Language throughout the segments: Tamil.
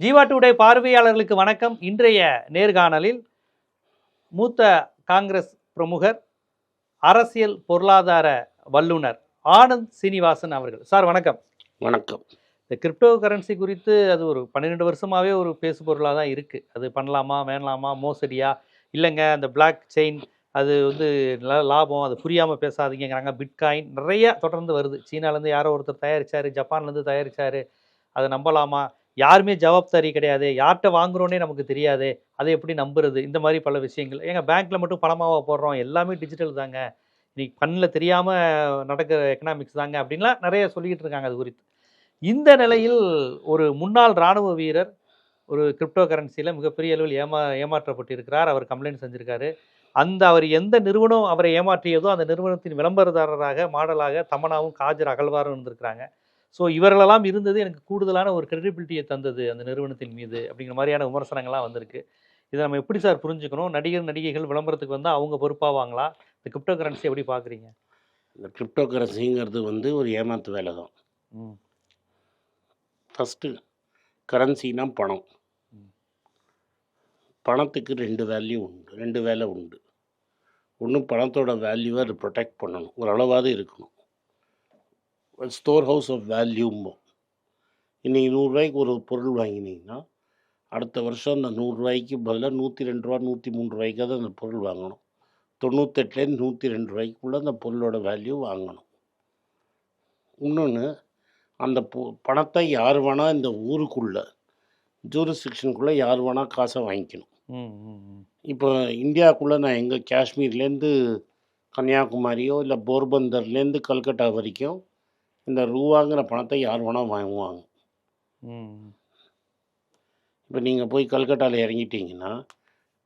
ஜீவா டுடே பார்வையாளர்களுக்கு வணக்கம். இன்றைய நேர்காணலில் மூத்த காங்கிரஸ் பிரமுகர் அரசியல் பொருளாதார வல்லுனர் ஆனந்த் சீனிவாசன் அவர்கள். சார் வணக்கம். வணக்கம். இந்த கிரிப்டோ கரன்சி குறித்து அது ஒரு பன்னிரெண்டு வருஷமாவே ஒரு பேசு பொருளாக தான் இருக்கு. அது பண்ணலாமா வேணலாமா மோசடியா? இல்லைங்க அந்த பிளாக் செயின் அது வந்து நல்ல லாபம் அது புரியாமல் பேசாதீங்கிறாங்க பிட்காயின் நிறைய தொடர்ந்து வருது. சீனாலேருந்து யாரோ ஒருத்தர் தயாரிச்சாரு ஜப்பான்லேருந்து தயாரிச்சாரு. அதை நம்பலாமா? யாருமே ஜவாப்தாரி கிடையாது. யார்கிட்ட வாங்குறோன்னே நமக்கு தெரியாது. அதை எப்படி நம்புறது? இந்த மாதிரி பல விஷயங்கள். ஏங்க பேங்க்ல மட்டும் பணமாக போடுறோம்? எல்லாமே டிஜிட்டல் தாங்க. இன்னைக்கு கண்ணில் தெரியாமல் நடக்கிற எக்கனாமிக்ஸ் தாங்க அப்படின்லாம் நிறைய சொல்லிக்கிட்டு இருக்காங்க அது குறித்து. இந்த நிலையில் ஒரு முன்னாள் இராணுவ வீரர் ஒரு கிரிப்டோ கரன்சியில் மிகப்பெரிய அளவில் ஏமா ஏமாற்றப்பட்டிருக்கிறார். அவர் கம்ப்ளைண்ட் செஞ்சிருக்காரு. அந்த அவர் எந்த நிறுவனம் அவரை ஏமாற்றியதோ அந்த நிறுவனத்தின் விளம்பரதாரராக மாடலாக தமனாவும் காஜர் அகழ்வாரும் இருந்திருக்கிறாங்க. ஸோ இவர்களெல்லாம் இருந்தது எனக்கு கூடுதலான ஒரு கிரெடிபிலிட்டியை தந்தது அந்த நிறுவனத்தின் மீது அப்படிங்கிற மாதிரியான விமர்சனங்கள்லாம் வந்திருக்கு. இதை நம்ம எப்படி சார் புரிஞ்சுக்கணும்? நடிகர் நடிகைகள் விளம்பரத்துக்கு வந்தால் அவங்க பொறுப்பாவாங்களா இந்த கிரிப்டோ கரன்சி எப்படி பார்க்குறீங்க? இந்த கிரிப்டோ கரன்சிங்கிறது வந்து ஒரு ஏமாத்து வேலை தான். ஃபஸ்ட்டு கரன்சினா பணம். பணத்துக்கு ரெண்டு வேல்யூ உண்டு. ரெண்டு வேலை உண்டு. ஒன்று பணத்தோட வேல்யூவை அது ப்ரொடெக்ட் பண்ணணும். ஒரு அளவாவது இருக்கணும். ஸ்டோர் ஹவுஸ் ஆஃப் வேல்யூம்போம் இன்றைக்கி நூறுரூவாய்க்கு ஒரு பொருள் வாங்கினீங்கன்னா அடுத்த வருஷம் அந்த நூறுரூவாய்க்கு பதிலாக நூற்றி ரெண்டு ரூபா நூற்றி மூணு ரூபாய்க்காவது அந்த பொருள் வாங்கணும். தொண்ணூத்தெட்டுலேருந்து நூற்றி ரெண்டு ரூபாய்க்குள்ளே அந்த பொருளோட வேல்யூ வாங்கணும். இன்னொன்று அந்த பணத்தை யார் வேணால் இந்த ஊருக்குள்ளே ஜூரிஸ்டிக்ஷனுக்குள்ளே யார் வேணால் காசை வாங்கிக்கணும். இப்போ இந்தியாவுக்குள்ளே நான் எங்கே காஷ்மீர்லேருந்து கன்னியாகுமரியோ இல்லை போர்பந்தர்லேருந்து கல்கட்டா வரைக்கும் இந்த ரூபாங்கிற பணத்தை யார் வேணால் வாங்குவாங்க. இப்போ நீங்கள் போய் கல்கட்டாவில் இறங்கிட்டீங்கன்னா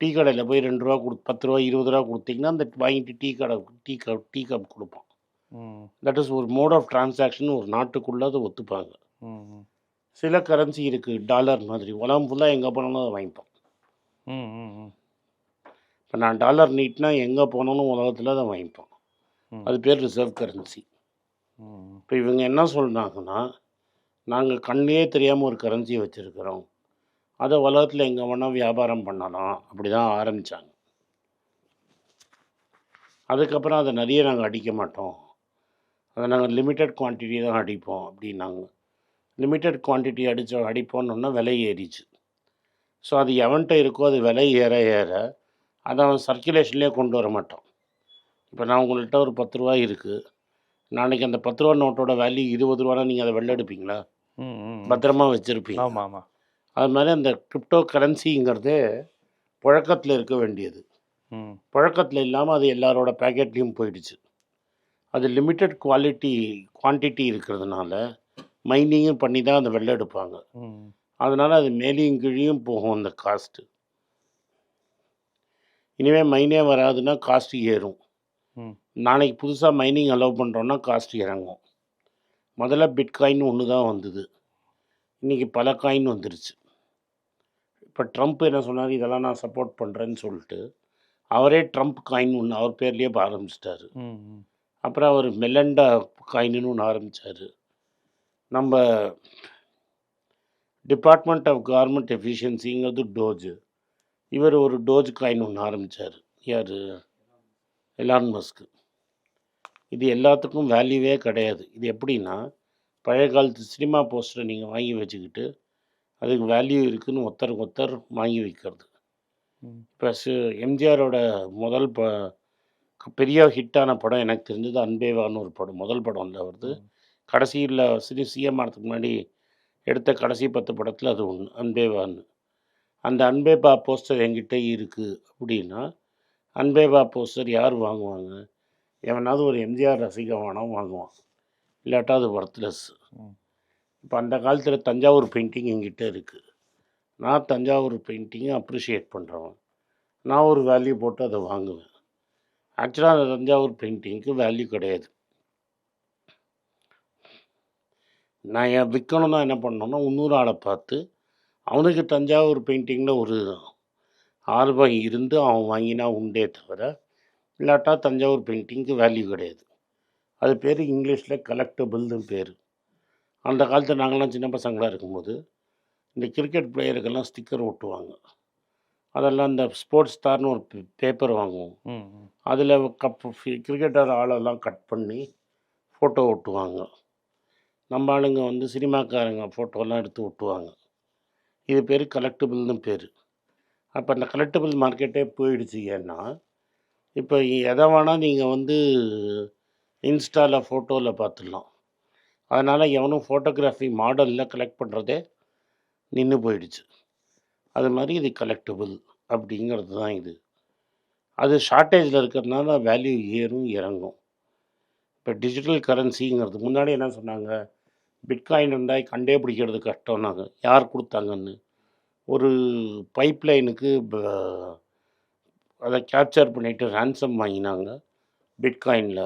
டீ கடையில் போய் ரெண்டு ரூபா கொடு பத்து ரூபா இருபது ரூபா கொடுத்தீங்கன்னா அந்த வாங்கிட்டு டீ கடை டீ கப் டீ கப் கொடுப்பான். தட் இஸ் ஒரு மோட் ஆஃப் டிரான்சாக்ஷன் ஒரு நாட்டுக்குள்ளே அதை ஒத்துப்பாங்க. சில கரன்சி இருக்குது டாலர் மாதிரி. உலகம் ஃபுல்லாக எங்கே போனாலும் அதை ம் இப்போ நான் டாலர் நீட்னா எங்கே போனாலும் உலகத்தில் அதை வாங்கிப்போம் ம். அது பேர் ரிசர்வ் கரன்சி இப்போ இவங்க என்ன சொல்கிறாங்கன்னா நாங்கள் கண்ணே தெரியாமல் ஒரு கரன்சி வச்சுருக்கிறோம். அதை உலகத்தில் எங்கே வேணால் வியாபாரம் பண்ணலாம். அப்படி தான் ஆரம்பித்தாங்க அதுக்கப்புறம் அதை நிறைய நாங்கள் அடிக்க மாட்டோம். அதை நாங்கள் லிமிட்டட் குவான்டிட்டி தான் அடிப்போம் அப்படின்னாங்க. லிமிட்டட் குவான்டிட்டி அடித்த அடிப்போன்னு விலை ஏறிச்சு. ஸோ அது எவன்கிட்ட இருக்கோ அது விலை ஏற ஏற அதை அவன் சர்க்குலேஷன்லேயே கொண்டு வர மாட்டான். இப்போ நான் உங்கள்கிட்ட ஒரு பத்து ரூபாய் இருக்குது நாளைக்கு அந்த பத்து ரூபா நோட்டோட வேல்யூ இருபது ரூபானா நீங்கள் அதை வெளில எடுப்பீங்களா? பத்திரமா வச்சுருப்பீங்க. ஆமாம் ஆமாம் அது மாதிரி அந்த கிரிப்டோ கரன்சிங்கிறதே புழக்கத்தில் இருக்க வேண்டியது. புழக்கத்தில் இல்லாமல் அது எல்லாரோட பேக்கெட்லேயும் போயிடுச்சு. அது லிமிட்டட் குவாலிட்டி குவான்டிட்டி இருக்கிறதுனால மைனிங்கும் பண்ணி தான் அதை வெளில எடுப்பாங்க. அதனால் அது மேலேயும் கீழேயும் போகும் அந்த காஸ்ட்டு இனிமேல் மைனே வராதுன்னா காஸ்ட் ஏறும். நாளைக்கு புதுசாக மைனிங் அலோவ் பண்ணுறோன்னா காஸ்ட் இறங்கும். முதல்ல பிட்காயின் ஒன்று தான் வந்தது. இன்றைக்கி பல காயின் வந்துருச்சு. இப்போ ட்ரம்ப் என்ன சொன்னார்? இதெல்லாம் நான் சப்போர்ட் பண்ணுறேன்னு சொல்லிட்டு அவரே ட்ரம்ப் காயின் ஒன்று அவர் பேர்லேயே ஆரம்பிச்சிட்டாரு. அப்புறம் அவர் மெலண்டா காயின்னு ஒன்று ஆரம்பித்தார் நம்ம டிபார்ட்மெண்ட் ஆஃப் கவர்மெண்ட் எஃபிஷியன்சிங்கிறது டோஜ். இவர் ஒரு டோஜ் காயின் ஒன்று ஆரம்பித்தார் யார்? எலான் மஸ்க்கு இது எல்லாத்துக்கும் வேல்யூவே கிடையாது. இது எப்படின்னா பழைய காலத்து சினிமா போஸ்டரை நீங்கள் வாங்கி வச்சுக்கிட்டு அதுக்கு வேல்யூ இருக்குன்னு ஒருத்தருக்கு ஒருத்தர் வாங்கி வைக்கிறது. இப்போ எம்ஜிஆரோட முதல் ப பெரிய ஹிட்டான படம் எனக்கு தெரிஞ்சது அன்பேவான்னு ஒரு படம் முதல் படம் இல்லை அவரது கடைசியில் சினி சிஎம் ஆனதுக்கு முன்னாடி எடுத்த கடைசி பத்து படத்தில் அது ஒன்று அன்பேவான்னு அந்த அன்பேபா போஸ்டர் என்கிட்ட இருக்குது அப்படின்னா அன்பேபா போஸ்டர் யார் வாங்குவாங்க? எவனாவது ஒரு எம்ஜிஆர் ரசிகவானம் வாங்குவான். இல்லாட்டா அது ஒர்த்லெஸ். இப்போ அந்த காலத்தில் தஞ்சாவூர் பெயிண்டிங் என்கிட்ட இருக்குது நான் தஞ்சாவூர் பெயிண்டிங்கை அப்ரிஷியேட் பண்ணுறவன் நான் ஒரு வேல்யூ போட்டு அதை வாங்குவேன். ஆக்சுவலாக அந்த தஞ்சாவூர் பெயிண்டிங்க்கு வேல்யூ கிடையாது. நான் என் விற்கணும்னா என்ன பண்ணணும்னா இன்னொரு ஆளை பார்த்து அவனுக்கு தஞ்சாவூர் பெயிண்டிங்கில் ஒரு ஆர்வம் இருந்து அவன் வாங்கினா உண்டே தவிர இல்லாட்டா தஞ்சாவூர் பெயிண்டிங்க்கு வேல்யூ கிடையாது. அது பேர் இங்கிலீஷில் கலெக்டபிள்னு பேர். அந்த காலத்தில் நாங்களாம் சின்ன பசங்களாக இருக்கும்போது இந்த கிரிக்கெட் பிளேயருக்கெல்லாம் ஸ்டிக்கர் ஒட்டுவாங்க. அதெல்லாம் இந்த ஸ்போர்ட்ஸ் ஸ்டார்னு ஒரு பேப்பர் வாங்குவோம். அதில் கப் கிரிக்கெட்டர் ஆளெல்லாம் கட் பண்ணி ஃபோட்டோ ஒட்டுவாங்க. நம்ம ஆளுங்க வந்து சினிமாக்காரங்க ஃபோட்டோலாம் எடுத்து ஒட்டுவாங்க. இது பேர் கலெக்டிபிள்னு பேர். அப்போ அந்த கலெக்டபிள் மார்க்கெட்டே போயிடுச்சு ஏன்னா இப்போ எதை வேணால் நீங்கள் வந்து இன்ஸ்டாவில் ஃபோட்டோவில் பார்த்துடலாம். அதனால் எவனும் ஃபோட்டோகிராஃபி மாடலில் கலெக்ட் பண்ணுறதே நின்று போயிடுச்சு. அது மாதிரி இது கலெக்டபுள் அப்படிங்கிறது தான் இது. அது ஷார்ட்டேஜில் இருக்கிறதுனால வேல்யூ ஏறும் இறங்கும். இப்போ டிஜிட்டல் கரன்சிங்கிறது முன்னாடி என்ன சொன்னாங்க? பிட்காயின் இருந்தால் கண்டே பிடிக்கிறது கஷ்டம்னாங்க யார் கொடுத்தாங்கன்னு? ஒரு பைப் லைனுக்கு அதை கேப்சர் பண்ணிவிட்டு ரேன்சம் வாங்கினாங்க. பிட்காயினில்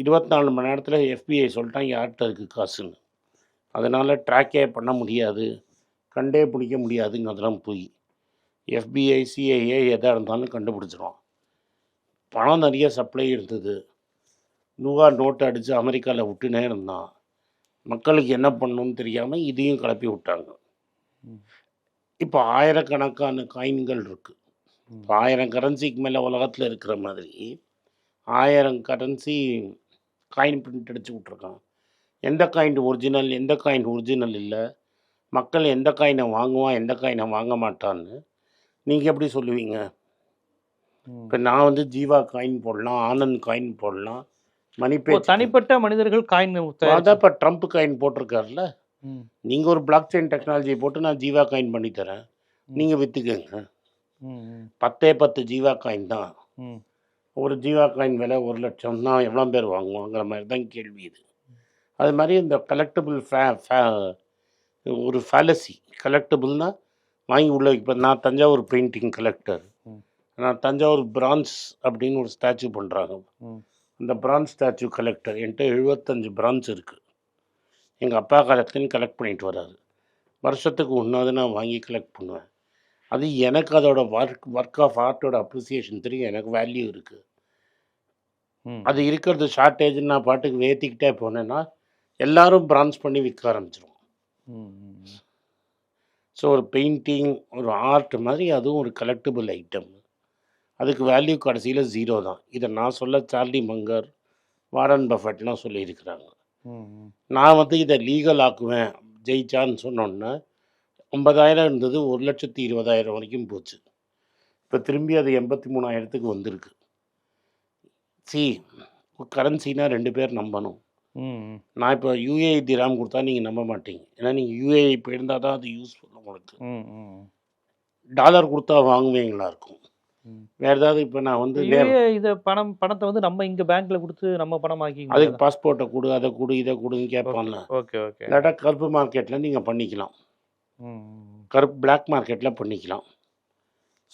இருபத்தி நாலு மணி நேரத்தில் எஃபிஐ சொல்லிட்டான் யார்கிட்ட இருக்குது காசுன்னு. அதனால் ட்ராக்கே பண்ண முடியாது. கண்டே பிடிக்க முடியாதுங்கிறதெல்லாம் போய். எஃபிஐ சிஐஏ எதாக இருந்தாலும் கண்டுபிடிச்சிரும் பணம் நிறைய சப்ளை இருந்தது. நூவா நோட்டு அடித்து அமெரிக்காவில் விட்டுனே இருந்தான். மக்களுக்கு என்ன பண்ணணும்னு தெரியாமல் இதையும் கிளப்பி விட்டாங்க. இப்போ ஆயிரக்கணக்கான காயின்கள் இருக்குது ம். இப்போ ஆயிரம் கரன்சிக்கு மேலே உலகத்தில் இருக்கிற மாதிரி ஆயிரம் கரன்சி காயின் பிரிண்ட் அடித்து விட்ருக்கான் எந்த காயின் ஒரிஜினல் எந்த காயின் ஒரிஜினல் இல்லை. மக்கள் எந்த காயினை வாங்குவான் எந்த காயினை வாங்க மாட்டான்னு நீங்கள் எப்படி சொல்லுவீங்க. இப்போ நான் வந்து ஜீவா காயின் போடலாம் ஆனந்த் காயின் போடலாம் மணிப்பே தனிப்பட்ட மனிதர்கள் காயின் அதான் இப்போ ட்ரம்ப் காயின் போட்டிருக்காருல்ல? நீங்கள் ஒரு பிளாக் செயின் டெக்னாலஜி போட்டு நான் ஜீவா காயின் பண்ணி தரேன். நீங்கள் விற்றுக்கங்க பத்தே பத்து ஜீவா காயின் தான். ஒரு ஜீவா காயின் விலை ஒரு லட்சம்னா எவ்வளோ பேர் வாங்குவாங்கிற மாதிரி தான் கேள்வி இது. அது மாதிரி இந்த கலெக்டபிள் ஃபே ஃபே ஒரு ஃபேலசி கலெக்டபிள்னால் வாங்கி உள்ள இப்போ நான் தஞ்சாவூர் பெயிண்டிங் கலெக்டர். நான் தஞ்சாவூர் பிரான்ஸ் அப்படின்னு ஒரு ஸ்டாச்சு பண்ணுறாங்க அந்த பிரான்ஸ் ஸ்டாச்சு கலெக்டர் என்கிட்ட எழுபத்தஞ்சு பிரான்ஸ் இருக்குது எங்கள் அப்பா காலத்துலேருந்து கலெக்ட் பண்ணிட்டு வராரு வருஷத்துக்கு ஒன்றாவது நான் வாங்கி கலெக்ட் பண்ணுவேன். அது எனக்கு அதோட ஒர்க் ஒர்க் ஆஃப் ஆர்ட்டோட அப்ரிசியேஷன் தெரியும். எனக்கு வேல்யூ இருக்குது அது இருக்கிறது ஷார்ட்டேஜ்னு நான் பாட்டுக்கு ஏற்றிக்கிட்டே போனேன்னா எல்லாரும் பிரான்ஸ் பண்ணி விற்க ஆரம்பிச்சிருவோம். ஸோ ஒரு பெயிண்டிங் ஒரு ஆர்ட் மாதிரி அதுவும் ஒரு கலெக்டிபிள் ஐட்டம் அதுக்கு வேல்யூ கடைசியில் ஜீரோ தான். இதை நான் சொல்ல சார்லி மங்கர் வாரன் பஃபட்லாம் சொல்லியிருக்கிறாங்க. நான் வந்து இதை லீகல் ஆக்குவேன் ஜெயிச்சான்னு சொன்னோன்னே ஐம்பதாயிரம் இருந்தது ஒரு லட்சத்தி இருபதாயிரம் வரைக்கும் போச்சு. இப்போ திரும்பி அது எண்பத்தி மூணாயிரத்துக்கு வந்திருக்கு. சி கரன்சினா ரெண்டு பேர் நம்பணும். நான் இப்போ யூஏஐ திராம் கொடுத்தா நீங்கள் நம்ப மாட்டீங்க. ஏன்னா நீங்கள் யூஏஐ போயிருந்தால் தான் அது யூஸ்ஃபுல் உங்களுக்கு. டாலர் கொடுத்தா வாங்குவீங்களா இருக்கும். வேறு ஏதாவது இப்போ நான் வந்து இத பணம் பணத்தை வந்து நம்ம இங்க பேங்க்ல கொடுத்து நம்ம பணம் ஆக்கிக்க அதுக்கு? பாஸ்போர்ட்டை கொடு அதை கொடு இதை கொடுன்னு கேட்பான்ல. ஓகே ஓகே இல்லாட்டா கருப்பு மார்க்கெட்டில் நீங்கள் பண்ணிக்கலாம். கருப்பு பிளாக் மார்க்கெட்டில் பண்ணிக்கலாம்.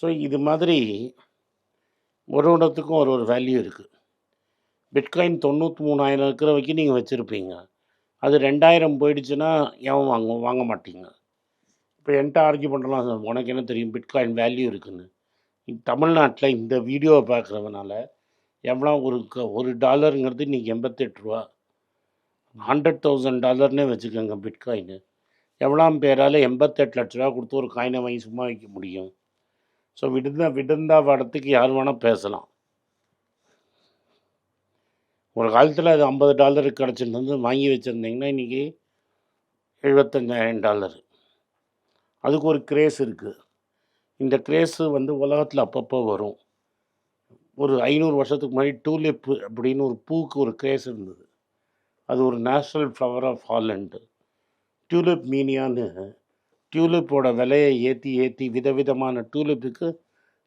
ஸோ இது மாதிரி ஒரு இடத்துக்கும் ஒரு ஒரு வேல்யூ இருக்குது பிட்காயின் தொண்ணூற்றி மூணாயிரம் இருக்கிற வரைக்கும் நீங்கள் வச்சுருப்பீங்க. அது ரெண்டாயிரம் போயிடுச்சுன்னா ஏன் வாங்க வாங்க மாட்டீங்க? இப்போ என்கிட்ட ஆர்கியூ பண்ணலாம் உனக்கு என்ன தெரியும்? பிட்காயின் வேல்யூ இருக்குன்னு. தமிழ்நாட்டில் இந்த வீடியோவை பார்க்குறதுனால எவ்வளோ ஒரு க- ஒரு டாலருங்கிறது இன்றைக்கி எண்பத்தெட்டு ரூபா. ஹண்ட்ரட் தௌசண்ட் டாலர்னே வச்சுக்கோங்க பிட்காயின். எவ்வளோ பேரால் எண்பத்தெட்டு லட்ச ரூபா கொடுத்து ஒரு காயினை வாங்கி சும்மா வைக்க முடியும். ஸோ விடுந்த விடுந்தா படத்துக்கு யார் வேணால் பேசலாம். ஒரு காலத்தில் அது ஐம்பது டாலருக்கு கிடச்சிருந்து வாங்கி வச்சுருந்தீங்கன்னா இன்றைக்கி எழுபத்தஞ்சாயிரம் டாலர். அதுக்கு ஒரு கிரேஸ் இருக்குது இந்த கிரேஸு வந்து உலகத்தில் அப்பப்போ வரும். ஒரு ஐநூறு வருஷத்துக்கு முன்னாடி டூலிப் அப்படின்னு ஒரு பூக்கு ஒரு கிரேஸ் இருந்தது. அது ஒரு national flower of Holland tulip மீனியான்னு டியூலிப்போட விலையை ஏற்றி ஏற்றி விதவிதமான டியூலிப்புக்கு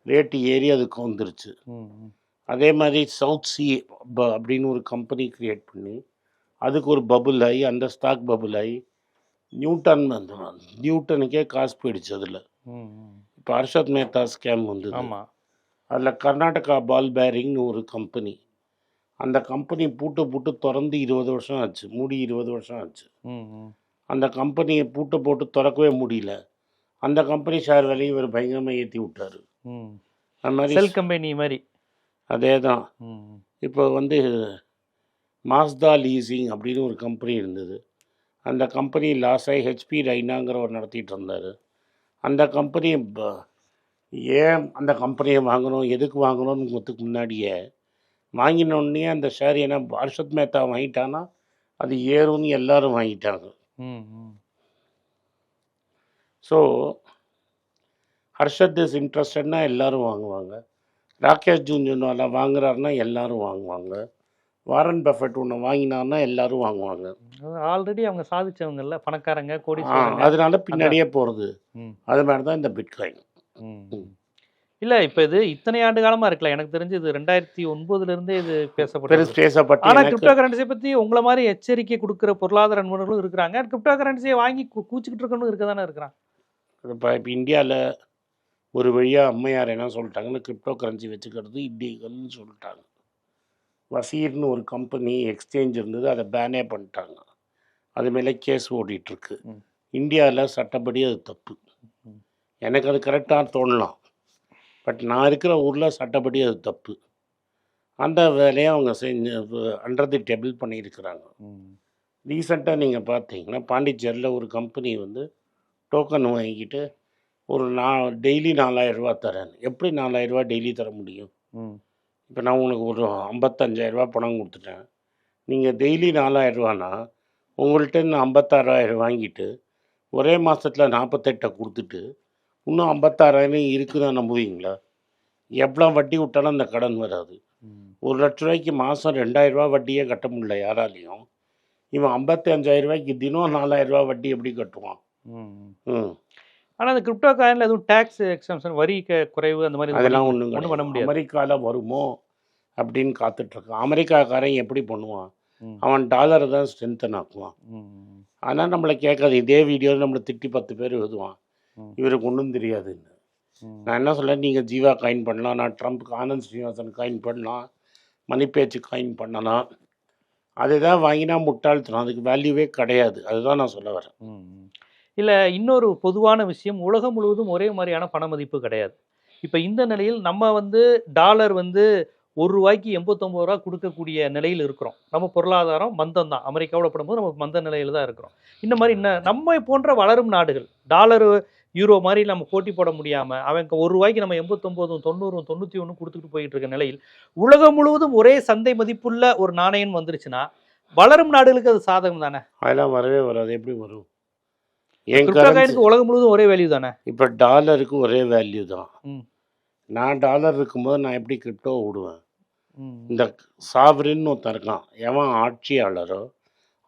ரேட்டு ஏறி அதுக்கு வந்துருச்சு. அதே மாதிரி சவுத் சி ப- அப்படின்னு ஒரு கம்பெனி கிரியேட் பண்ணி அதுக்கு ஒரு பபுள் ஆகி அந்த ஸ்டாக் பபுள் ஆகி நியூட்டன் நியூட்டனுக்கே காசு போயிடுச்சு அதில். இப்போ ஹர்ஷத் மேத்தா ஸ்கேம் வந்தது. ஆமா. அதில் கர்நாடகா பால் பேரிங்னு ஒரு கம்பெனி அந்த கம்பெனி பூட்டு பூட்டு திறந்து இருபது வருஷம் ஆச்சு. மூடி இருபது வருஷம் ஆச்சு. அந்த கம்பெனியை பூட்டை போட்டு திறக்கவே முடியல. அந்த கம்பெனி ஷேர் விலையை இவர் பயங்கரமாக ஏற்றி விட்டார். ம். அந்த மாதிரி செல் கம்பெனி மாதிரி. அதே தான் இப்போ வந்து மாஸ்தா லீசிங் அப்படின்னு ஒரு கம்பெனி இருந்தது. அந்த கம்பெனி லாஸ் ஆகி ஹெச்பி ரைனாங்கிறவர் நடத்திட்டு இருந்தார். அந்த கம்பெனி ஏன் அந்த கம்பெனியை வாங்கணும் எதுக்கு வாங்கணும்னு முன்னாடியே வாங்கினோடனே அந்த ஷேர் ஏன்னா ஹர்ஷத் மேத்தா வாங்கிட்டான்னா அது ஏறும்னு எல்லாரும் வாங்கிட்டாங்க. ஸோ ஹர்ஷத் இஸ் இன்ட்ரெஸ்டட்னா எல்லாரும் வாங்குவாங்க. ராகேஷ் ஜூன்ஜுன்வாலா வாங்குறாருன்னா எல்லாரும் வாங்குவாங்க. வாரன் பஃபெட் ஒன்று வாங்கினார்னா எல்லாரும் வாங்குவாங்க. ஆல்ரெடி அவங்க சாதிச்சவங்கல்ல பணக்காரங்க கோடீஸ்வரங்க. அதனால பின்னாடியே போகிறது அது மாதிரி தான் இந்த பிட்காயின். இல்ல இப்ப இது இத்தனை ஆண்டு காலமா இருக்குல்ல எனக்கு தெரிஞ்சு இது ரெண்டாயிரத்தி ஒன்பதுல இருந்தே இது பேசப்பட்டு ஆனா எனக்கு கிரிப்டோ கரன்சியை பத்தி உங்களை மாதிரி எச்சரிக்கை கொடுக்கிற பொருளாதார நிபுணர்களும் இருக்கிறாங்க. கிரிப்டோ கரன்சியை வாங்கி கூச்சிக்கிட்டு இருக்கணும் இருக்க தானே இருக்கிறான். இப்போ இப்போ இந்தியாவில் ஒரு வழியாக அம்மையார் என்ன சொல்லிட்டாங்கன்னு கிரிப்டோ கரன்சி வச்சுக்கிறது இல்லீகல்னு சொல்லிட்டாங்க. வசீர்னு ஒரு கம்பெனி எக்ஸ்சேஞ்ச் இருந்தது அதை பேனே பண்ணிட்டாங்க. அது மேலே கேஸ் ஓடிட்டுருக்கு. இந்தியாவில் சட்டப்படி அது தப்பு. எனக்கு அது கரெக்டாக தோணலாம். பட் நான் இருக்கிற ஊரில் சட்டப்படி அது தப்பு. அந்த வேலையை அவங்க செஞ்சு அண்டர் தி டேபிள் பண்ணியிருக்கிறாங்க. ரீசெண்டாக நீங்கள் பார்த்தீங்கன்னா பாண்டிச்சேரியில் ஒரு கம்பெனி வந்து டோக்கன் வாங்கிட்டு ஒரு நா டெய்லி நாலாயிரரூவா தரேன் எப்படி நாலாயிரரூவா டெய்லி தர முடியும். இப்போ நான் உனக்கு ஒரு ஐம்பத்தஞ்சாயிரரூவா பணம் கொடுத்துட்டேன். நீங்கள் டெய்லி நாலாயிரரூவானா உங்கள்கிட்ட ஐம்பத்தாறாயிரம் வாங்கிட்டு ஒரே மாதத்தில் நாற்பத்தெட்டை கொடுத்துட்டு இன்னும் ஐம்பத்தாறாயிரம் இருக்குன்னு நம்புவீங்களா? எவ்வளோ வட்டி விட்டாலும் அந்த கடன் வராது. ஒரு லட்ச ரூபாய்க்கு மாதம் ரெண்டாயிரரூவா வட்டியே கட்ட முடியல யாராலையும். இவன் ஐம்பத்தி அஞ்சாயிரம் ரூபாய்க்கு தினம் நாலாயிரரூவா வட்டி எப்படி கட்டுவான்? ம். ம். ஆனா அந்த கிரிப்டோ காயின்ல எதுவும் டாக்ஸ் எக்ஸம்ஷன் வரி குறைவு அந்த மாதிரி அதெல்லாம் ஒன்றும் பண்ண முடியாது. அமெரிக்காவில் வருமோ அப்படின்னு காத்துட்ருக்கான் அமெரிக்காக்காரன் எப்படி பண்ணுவான். அவன் டாலரை தான் ஸ்ட்ரென்தன் ஆக்குவான். ஆனால் நம்மளை கேட்காது இதே வீடியோவில் நம்மளை திட்டி பத்து பேர் எழுதுவான். இவருக்கு ஒன்றும் தெரியாதுன்னு. நான் என்ன சொல்ல நீங்கள் ஜீவா காயின் பண்ணலாம். நான் ட்ரம்ப்க்கு ஆனந்த் ஸ்ரீனிவாசன் காயின் பண்ணலாம். மணி பேச்சு காயின் பண்ணலாம் அதுதான் வாங்கினா முட்டாள்தனம். அதுக்கு வேல்யூவே கிடையாது. அதுதான் நான் சொல்ல வரேன். இல்ல இன்னொரு பொதுவான விஷயம் உலகம் முழுவதும் ஒரே மாதிரியான பண மதிப்பு கிடையாது. இப்ப இந்த நிலையில் நம்ம வந்து டாலர் வந்து ஒரு ரூபாய்க்கு எண்பத்தொம்பது ரூபா கொடுக்கக்கூடிய நிலையில் இருக்கிறோம். நம்ம பொருளாதாரம் மந்தம் தான் அமெரிக்காவோட படும்போது நம்ம மந்த நிலையில தான் இருக்கிறோம். இந்த மாதிரி இன்ன- நம்ம போன்ற வளரும் நாடுகள் டாலர் யூரோ மாதிரி நம்ம போட்டி போட முடியாம அவன் ஒரு ரூபாய்க்கு நம்ம எண்பத்தொம்போதும் தொண்ணூறும் தொண்ணூற்றி ஒன்றும் கொடுத்துட்டு போயிட்டு இருக்க நிலையில் உலகம் முழுவதும் ஒரே சந்தை மதிப்புள்ள ஒரு நாணயம் வந்துருச்சுன்னா வளரும் நாடுகளுக்கு அது சாதகம் தானே? அதெல்லாம் வரவே வராது. எப்படி வரும்? உலகம் முழுவதும் ஒரே வேல்யூ தானே? இப்போ டாலருக்கு ஒரே வேல்யூ தான். நான் டாலர் இருக்கும்போது நான் எப்படி கிரிப்டோ விடுவேன். இந்த சாவரின்னு ஒருத்தன் இருக்கான் எவன் ஆட்சியாளரோ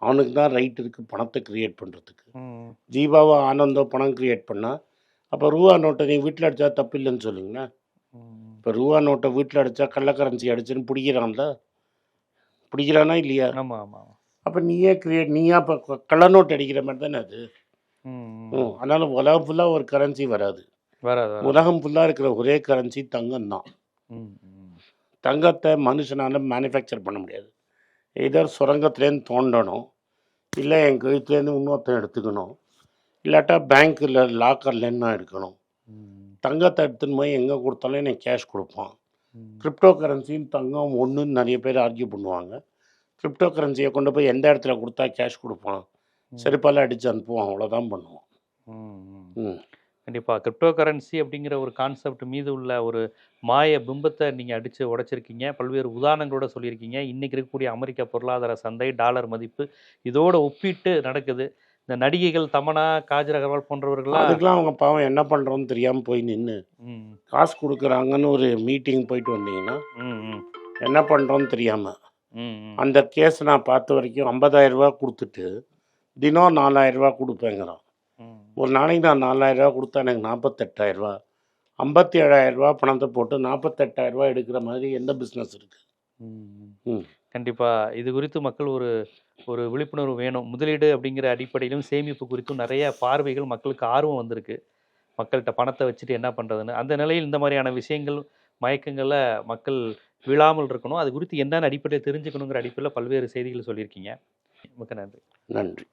அவனுக்கு தான் ரைட் இருக்குது பணத்தை கிரியேட் பண்ணுறதுக்கு ம். ஜீவாவோ ஆனந்தோ பணம் கிரியேட் பண்ணால் அப்போ ரூபா நோட்டை நீ வீட்டில் அடித்தா தப்பு இல்லைன்னு சொல்லுங்களேன். இப்போ ரூபா நோட்டை வீட்டில் அடித்தா கள்ள கரன்சி அடிச்சுன்னு பிடிக்கிறான்ல பிடிக்கிறானா இல்லையா ஆமா ஆமா ஆமா. அப்போ நீயே கிரியேட் நீயா இப்போ கள்ள நோட்டு அடிக்கிற மாதிரி தானே அது அதனால் உலகம் ஃபுல்லாக ஒரு கரன்சி வராது. உலகம் ஃபுல்லாக இருக்கிற ஒரே கரன்சி தங்கம் தான். தங்கத்தை மனுஷனால் மேனுஃபேக்சர் பண்ண முடியாது. எதர் சுரங்கத்துலேருந்து தோண்டணும் இல்லை என் கழுத்துலேருந்து இன்னொருத்தன் எடுத்துக்கணும் இல்லாட்டா பேங்க்கில் லாக்கர்லேருந்து நான் எடுக்கணும். தங்கத்தை எடுத்துன்னு போய் எங்கே கொடுத்தாலும் எனக்கு கேஷ் கொடுப்பான். கிரிப்டோ கரன்சின்னு தங்கம் ஒன்றுன்னு நிறைய பேர் ஆர்கியூ பண்ணுவாங்க. கிரிப்டோ கரன்சியை கொண்டு போய் எந்த இடத்துல கொடுத்தா கேஷ் கொடுப்பான்? செருப்பால் அடித்து அனுப்புவான் அவ்வளோதான் பண்ணுவான். ம், ம். ம் கண்டிப்பா கிரிப்டோ கரன்சி அப்படிங்கிற ஒரு கான்செப்ட் மீது உள்ள ஒரு மாய பிம்பத்தை நீங்க அடிச்சு உடைச்சிருக்கீங்க பல்வேறு உதாரணங்களோட சொல்லியிருக்கீங்க இன்னைக்கு இருக்கக்கூடிய அமெரிக்க பொருளாதார சந்தை டாலர் மதிப்பு இதோட ஒப்பிட்டு நடக்குது இந்த நடிகைகள் தமனா காஜர் அகர்வால் போன்றவர்கள்லாம் அதுக்கெலாம் அவங்க பாவம் என்ன பண்ணுறோன்னு தெரியாமல் போய் நின்று காசு கொடுக்குறாங்கன்னு ஒரு மீட்டிங் போயிட்டு வந்தீங்கன்னா என்ன பண்ணுறோன்னு தெரியாமல். அந்த கேஸ் நான் பார்த்த வரைக்கும் 50000 ரூபாய் கொடுத்துட்டு தினம் 4000 ரூபாய் கொடுப்பேங்கிறான். ஒரு நாளைக்கு நான் 4000 ரூபாய் கொடுத்தா எனக்கு 48000 ரூபாய். ஐம்பத்தி ஏழாயிரம் ரூபாய் பணத்தை போட்டு 48000 ரூபாய் எடுக்கிற மாதிரி எந்த பிஸ்னஸ் இருக்குது ம். ம். கண்டிப்பா. இது குறித்து மக்கள் ஒரு ஒரு விழிப்புணர்வு வேணும். முதலீடு அப்படிங்கிற அடிப்படையிலும் சேமிப்பு குறித்தும் நிறைய பார்வைகள் மக்களுக்கு ஆர்வம் வந்திருக்கு. மக்கள்கிட்ட பணத்தை வச்சுட்டு என்ன பண்றதுன்னு. அந்த நிலையில் இந்த மாதிரியான விஷயங்கள் மயக்கங்கள்ல மக்கள் விழாமல் இருக்கணும். அது குறித்து என்னென்ன அடிப்படையில் தெரிஞ்சுக்கணுங்கிற அடிப்படையில் பல்வேறு செய்திகள் சொல்லியிருக்கீங்க. மிக்க நன்றி. நன்றி.